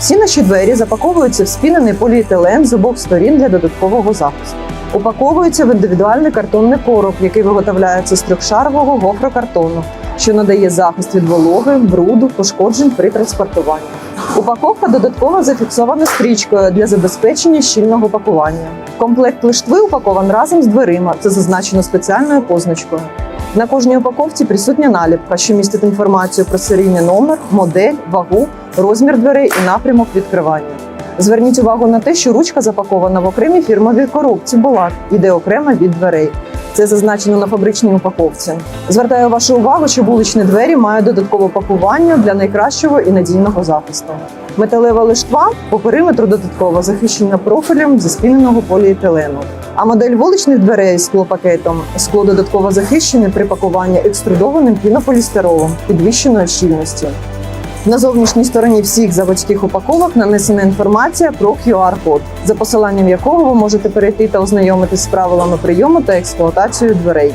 Всі наші двері запаковуються в спінений поліетилен з обох сторін для додаткового захисту. Упаковуються в індивідуальний картонний короб, який виготовляється з трьохшарового гофрокартону, що надає захист від вологи, бруду, пошкоджень при транспортуванні. Упаковка додатково зафіксована стрічкою для забезпечення щільного пакування. Комплект лиштви упакован разом з дверима. Це зазначено спеціальною позначкою. На кожній упаковці присутня наліпка, що містить інформацію про серійний номер, модель, вагу, розмір дверей і напрямок відкривання. Зверніть увагу на те, що ручка запакована в окремій фірмовій коробці Болат, іде окремо від дверей. Це зазначено на фабричній упаковці. Звертаю вашу увагу, що вуличні двері мають додаткове пакування для найкращого і надійного захисту. Металева лиштва по периметру додатково захищена профілем зі спіненого поліетилену. А модель вуличних дверей з склопакетом скло додатково захищене при пакуванні екструдованим пінополістиролом підвищеної щільності. На зовнішній стороні всіх заводських упаковок нанесена інформація про QR-код, за посиланням якого ви можете перейти та ознайомитись з правилами прийому та експлуатацією дверей.